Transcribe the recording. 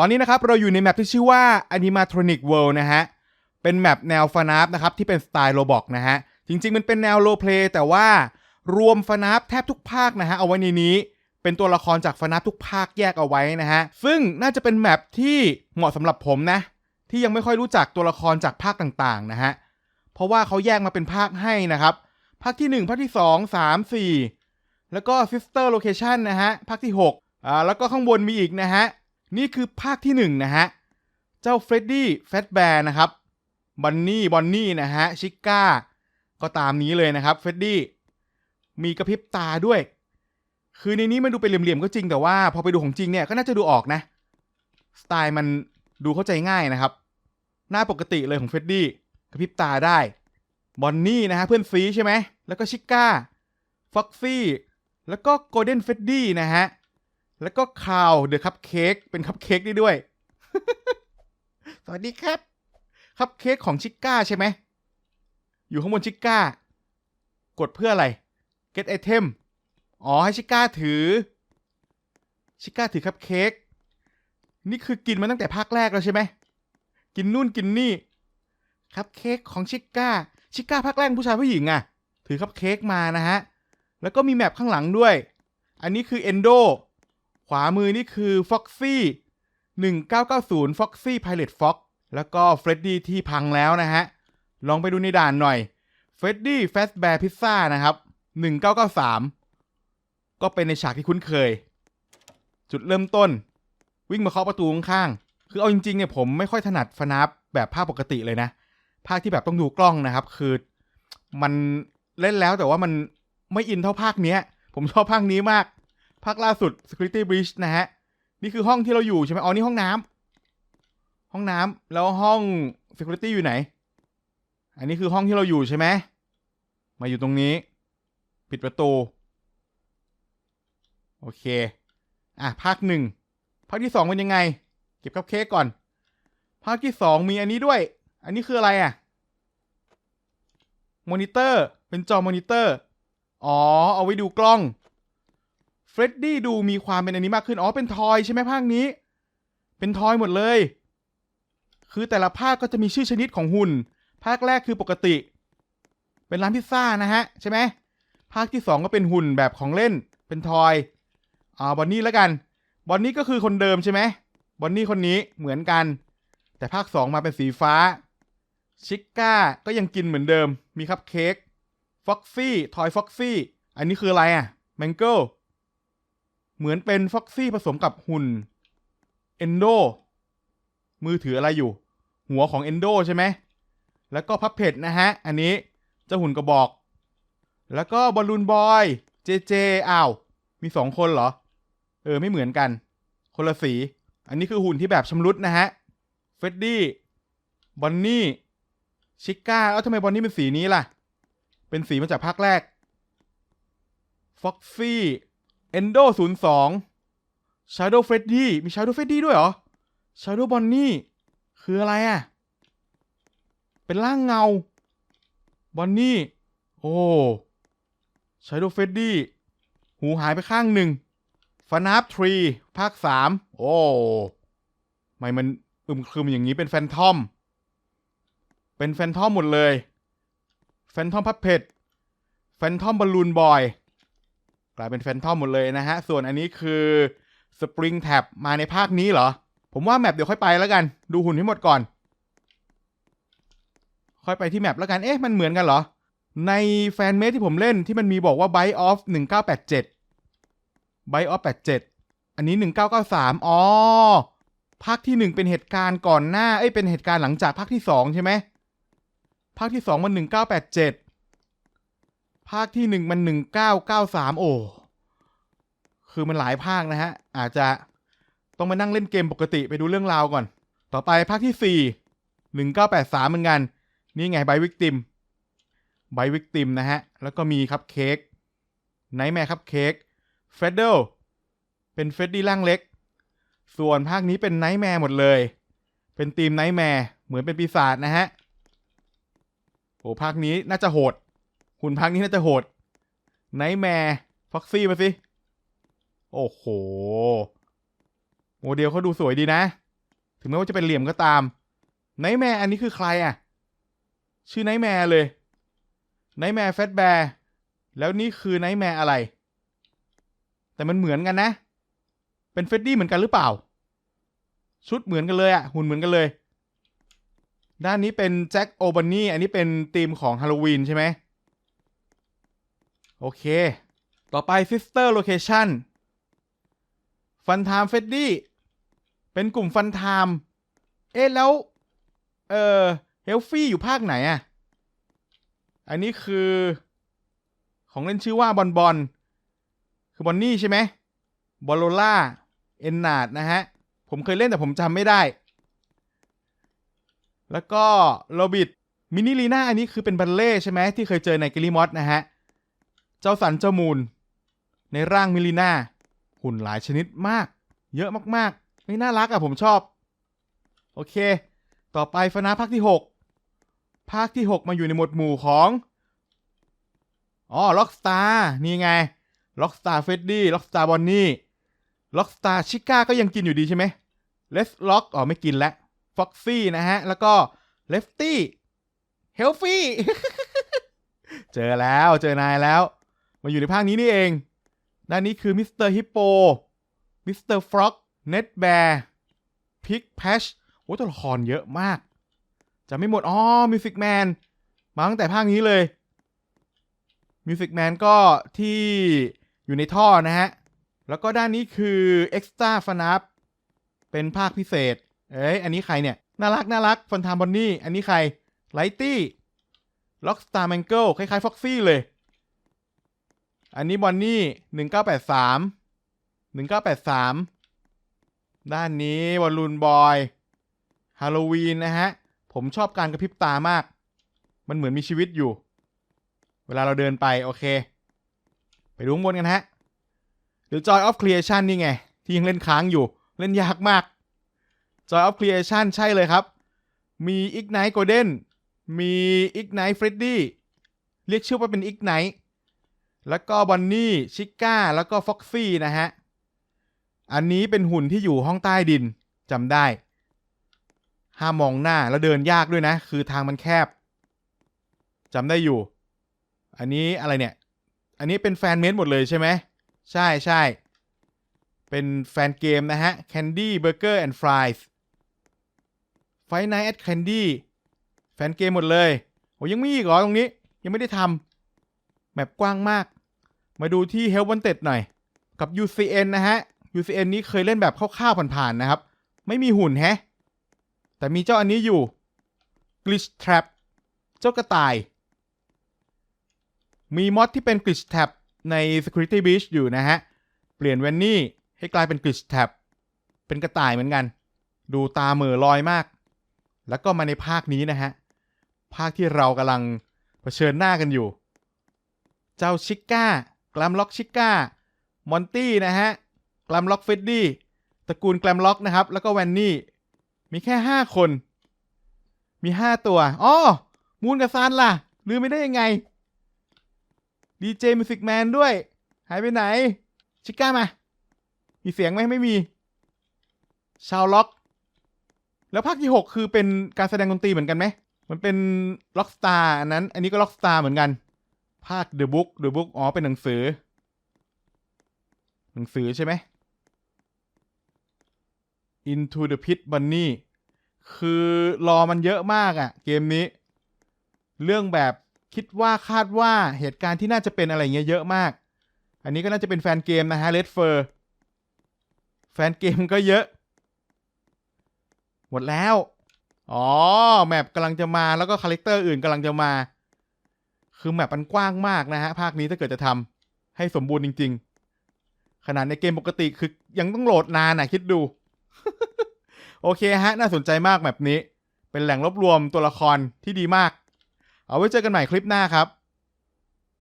ตอนนี้นะครับเราอยู่ในแมปที่ชื่อว่า Animatronic World นะฮะ เป็นแมปแนวฟนาฟนะครับที่เป็นสไตล์โรบอกนะฮะ จริงๆ มันเป็นแนวโรเพลย์แต่ว่ารวมฟนาฟแทบทุกภาคนะฮะเอาไว้ในนี้ เป็นตัวละครจากฟนาฟทุกภาคแยกเอาไว้นะฮะ ซึ่งน่าจะเป็นแมปที่เหมาะสำหรับผมนะ ที่ยังไม่ค่อยรู้จักตัวละครจากภาคต่างๆนะฮะ เพราะว่าเขาแยกมาเป็นภาคให้นะครับ ภาคที่ 1 ภาคที่ 2 3 4 แล้วก็ Sister Location นะฮะ ภาคที่6อ่าแล้วก็ข้างบนมีอีกนะฮะ นี่คือภาคที่1นะฮะ เจ้าเฟรดดี้แฟตแบร์นะครับบันนี่บอนนี่นะฮะชิก้าก็ตามนี้เลยนะครับเฟรดดี้มีกระพริบตาด้วย คือในนี้มันดูเป็นเหลี่ยมๆก็จริงแต่ว่าพอไปดูของจริงเนี่ยก็น่าจะดูออกนะ สไตล์มันดูเข้าใจง่ายนะครับ หน้าปกติเลยของเฟรดดี้กระพริบตาได้บอนนี่นะฮะเพื่อนซีใช่ไหมแล้วก็ชิก้าฟ็อกซี่แล้วก็โกลเด้นเฟรดดี้นะฮะ แล้วก็คาวเดอะคัพเค้กเป็นคัพเค้กได้ด้วย สวัสดีครับ คัพเค้กของชิก้าใช่ไหม อยู่ข้างบนชิก้า กดเพื่ออะไร get item อ๋อ ให้ชิก้าถือ ชิก้าถือคัพเค้ก นี่คือกินมาตั้งแต่ภาคแรกแล้วใช่ไหม กินนู่นกินนี่ คัพเค้กของชิก้า ชิก้าภาคแรกผู้ชายผู้หญิงอะถือคัพเค้กมานะฮะ แล้วก็มีแมปข้างหลังด้วย อันนี้คือ Endo ขวามือนี่คือ Foxy 1990 Foxy Pilot Fox แล้วก็ Freddy ที่พังแล้วนะฮะ ลองไปดูในด่านหน่อย Freddy Fazbear Pizza นะครับ 1993 ก็เป็นในฉากที่คุ้นเคย จุดเริ่มต้น วิ่งมาเคาะประตูข้างๆ คือเอาจริงๆเนี่ยผมไม่ค่อยถนัดฟนาฟแบบภาพปกติเลยนะ ภาคที่แบบต้องดูกล้องนะครับ คือมันเล่นแล้วแต่ว่ามันไม่อินเท่าภาคเนี้ย ผมชอบภาคนี้มาก ภาคล่าสุด Security Breach นะฮะ นี่คือห้องที่เราอยู่ใช่ไหมอ๋อ นี่ห้องน้ำ ห้องน้ำ แล้วห้อง Security อยู่ไหน อันนี้คือห้องที่เราอยู่ใช่ไหม มาอยู่ตรงนี้ ปิดประตู โอเค อะ ภาคหนึ่ง ภาคที่สองเป็นยังไง เก็บคัพเค้กก่อน ภาคที่สองมีอันนี้ด้วย อันนี้คืออะไรอะ มอนิเตอร์ เป็นจอมอนิเตอร์ อ๋อ เอาไว้ดูกล้อง ฟรดดี้ดูมีความเป็นอันนี้มากขึ้น อ๋อ เป็นทอยใช่ไหมภาคนี้ เป็นทอยหมดเลย คือแต่ละภาคก็จะมีชื่อชนิดของหุ่น ภาคแรกคือปกติ เป็นร้านพิซซ่านะฮะ ใช่ไหม ภาคที่สองก็เป็นหุ่นแบบของเล่น เป็นทอย อ่าบอนนี่แล้วกัน บอนนี่ก็คือคนเดิมใช่ไหม บอนนี่คนนี้เหมือนกัน แต่ภาคสองมาเป็นสีฟ้า ชิกก้าก็ยังกินเหมือนเดิม มีคัพเค้ก ฟ็อกซี่ ทอยฟ็อกซี่ อันนี้คืออะไรอะแมงเกิล เหมือนเป็นฟ็อกซี่ผสมกับหุ่นเอนโดมือถืออะไรอยู่ หัวของเอนโดใช่ไหม แล้วก็พับเพจนะฮะ อันนี้เจ้าหุ่นกระบอก แล้วก็บอลลูนบอยเจเจอ้าว มีสองคนเหรอ เออ ไม่เหมือนกัน คนละสี อันนี้คือหุ่นที่แบบชำรุดนะฮะ เฟดดี้ บอนนี่ ชิก้า แล้วทำไมบอนนี่เป็นสีนี้ล่ะ เป็นสีมาจากภาคแรก ฟ็อกซี่ เอนโดศูนย์สองชาร์โดเฟรดดี้มีชาร์โดเฟรดดี้ด้วยเหรอชาร์โดบอนนี่คืออะไรอะ เป็นร่างเงาบอนนี่โอ้ชาร์โดเฟรดดี้หูหายไปข้างหนึ่งฟานาฟทรีภาคสามโอ้ทำไม่มันอึมครึมอย่างนี้เป็นแฟนทอม เป็นแฟนทอมหมดเลย แฟนทอมพับเพจแฟนทอมบอลลูนบอย กลายเป็นแฟนทอมหมดเลยนะฮะ ส่วนอันนี้คือสปริงแท็บมาในภาคนี้เหรอ ผมว่าแมปเดี๋ยวค่อยไปแล้วกัน ดูหุ่นให้หมดก่อน ค่อยไปที่แมปแล้วกัน เอ๊ะ มันเหมือนกันเหรอ ในแฟนเมดที่ผมเล่นที่มันมีบอกว่า Bite of 1987 Bite of 87 อันนี้ 1993 อ๋อ ภาคที่หนึ่งเป็นเหตุการณ์ก่อนหน้า เอ้ย เป็นเหตุการณ์หลังจากภาคที่สองใช่ไหม ภาคที่สองมัน 1987 ภาคที่หนึ่งมัน 1993 โอ้ คือมันหลายภาคนะฮะ อาจจะต้องมานั่งเล่นเกมปกติไปดูเรื่องราวก่อน ต่อไปภาคที่ 4 1983 เหมือนกัน นี่ไงไบวิกติมไบวิกติมนะฮะ แล้วก็มีครับเค้กไนท์แมร์ครับเค้กเฟดเดิลเป็นเฟดดี้ร่างเล็ก ส่วนภาคนี้เป็นไนท์แมร์หมดเลย เป็นทีมไนท์แมร์เหมือนเป็นปีศาจนะฮะโอ้ภาคนี้น่าจะโหดหุ่นภาคนี้น่าจะโหดไนท์แมร์ฟ็อกซี่มาสิ โอ้โห โมเดลเขาดูสวยดีนะ ถึงแม้ว่าจะเป็นเหลี่ยมก็ตามไนแมร์อันนี้คือใครอะชื่อไนแมร์เลยไนแมร์แฟตแบร์แล้วนี่คือไนแมร์อะไร แต่มันเหมือนกันนะ เป็นเฟดดี้เหมือนกันหรือเปล่า ชุดเหมือนกันเลยอะหุ่นเหมือนกันเลย ด้านนี้เป็นแจ็คโอบันนี่อันนี้เป็นธีมของฮาโลวีนใช่ไหมโอเค ต่อไป Sister Location ฟัน i m มเฟดดี้เป็นกลุ่มฟัน i m มเอ๊ะแล้ว เออเฮลฟี่อยู่ภาคไหนอะ อันนี้คือ ของเล่นชื่อว่าบอลบอล คือบอนนี่ใช่ไหมบอลโลล่า เอนนาดนะฮะ ผมเคยเล่นแต่ผมจำไม่ได้ แล้วก็โรบิทมินิลีน่าอันนี้คือเป็นบัลเล่ใช่ไหมที่เคยเจอในกิลิมอสนะฮะ เจ้าสันเจ้ามูล ในร่างมิลิน่า หุ่นหลายชนิดมาก เยอะมากๆไม่น่ารักอะผมชอบ โอเค ต่อไปฟนาภาคที่ 6 ภาคที่ 6 มาอยู่ในหมวดหมู่ของอ๋อล็อกสตาร์นี่ไงล็อกสตาร์เฟดดี้ล็อกสตาร์บอนนี่ล็อกสตาร์ชิก้าก็ยังกินอยู่ดีใช่ไหมเลสล็อกอ๋อไม่กินแล้วฟ็อกซี่นะฮะ แล้วก็เลฟตี้เฮลฟี่เจอแล้วเจอนายแล้ว มาอยู่ในภาคนี้นี่เอง ด้านนี้คือมิสเตอร์ฮิปโปมิสเตอร์ฟร็อกเน็ตแบร์พิกแพชโอ้ตัวละครเยอะมาก จะไม่หมด อ๋อมิวสิกแมนมาตั้งแต่ภาคนี้เลยมิวสิกแมนก็ที่อยู่ในท่อนะฮะ แล้วก็ด้านนี้คือเอ็กซ์ต a าฟนับเป็นภาคพิเศษ เอ้ย อันนี้ใครเนี่ย น่ารักน่ารักฟันทามบอนนี่ อันนี้ใครไลตี้ล็อกสตาร์แมงเกิลคล้ายๆฟ็อกซี่เลย อันนี้บอนนี่หนึ่งเก้าแปดสามหนึ่งเก้าแปดสามด้านนี้วอลลูนบอยฮาโลวีนนะฮะ ผมชอบการกระพริบตามาก มันเหมือนมีชีวิตอยู่ เวลาเราเดินไป โอเค ไปดูข้างบนกันฮะ The Joy of Creation นี่ไง ที่ยังเล่นค้างอยู่ เล่นยากมาก Joy of Creation ใช่เลยครับ มี Ignite Golden มี Ignite Freddy เรียกชื่อว่าเป็น Ignite แล้วก็บอนนี่ชิก้าแล้วก็ฟ็อกซี่นะฮะ อันนี้เป็นหุ่นที่อยู่ห้องใต้ดินจำได้ ห้ามมองหน้าแล้วเดินยากด้วยนะ คือทางมันแคบจำได้อยู่ อันนี้อะไรเนี่ย อันนี้เป็นแฟนเมดหมดเลยใช่ไหม ใช่ใช่ เป็นแฟนเกมนะฮะ Candy Burger and Fries Fight Night at Candy แฟนเกมหมดเลยโอ้ยังมีอีกเหรอตรงนี้ยังไม่ได้ทำแมปกว้างมาก มาดูที่ Help Wanted หน่อย กับ UCN นะฮะ UCN นี้เคยเล่นแบบคร่าวๆผ่านๆนะครับ ไม่มีหุ่นแฮะ แต่มีเจ้าอันนี้อยู่ Glitch Trap เจ้ากระต่าย มีมอดที่เป็น Glitch Trap ใน Security Beach อยู่นะฮะ เปลี่ยนแวนนี่ให้กลายเป็น Glitch Trap เป็นกระต่ายเหมือนกัน ดูตาเหม่อลอยมาก แล้วก็มาในภาคนี้นะฮะ ภาคที่เรากำลังเผชิญหน้ากันอยู่ เจ้าชิก้า กลมล็อกชิก้ามอนตี้นะฮะกลมล็อกเฟดดี้ตระกูลแกลมล็อกนะครับ แล้วก็แวนนี่ มีแค่ห้าคน มีห้าตัวอ๋อมูนกับซานล่ะ ลืมไม่ได้ยังไงดีเจมิวสิกแมนด้วย หายไปไหน ชิก้ามา มีเสียงไหมไม่มี ชาวล็อก แล้วภาคที่หกคือเป็นการแสดงดนตรีเหมือนกันไหม มันเป็นล็อกสตาร์อันนั้น อันนี้ก็ล็อกสตาร์เหมือนกัน ภาค The Book The Book อ๋อ เป็นหนังสือ หนังสือใช่ไหม Into the Pit Bunny คือรอมันเยอะมากอะ่ะ เกมนี้ เรื่องแบบคิดว่าคาดว่าเหตุการณ์ที่น่าจะเป็นอะไรเงี้ยเยอะมาก อันนี้ก็น่าจะเป็นแฟนเกมนะฮะ Red Fur แฟนเกมก็เยอะ หมดแล้ว อ๋อ แมปกำลังจะมาแล้วก็คาแรคเตอร์อื่นกำลังจะมา คือแมปมันกว้างมากนะฮะ ภาคนี้ถ้าเกิดจะทำให้สมบูรณ์จริง ๆ ขนาดในเกมปกติคือยังต้องโหลดนานนะคิดดู โอเคฮะ น่าสนใจมากแบบนี้ เป็นแหล่งรวบรวมตัวละครที่ดีมาก เอาไว้เจอกันใหม่คลิปหน้าครับ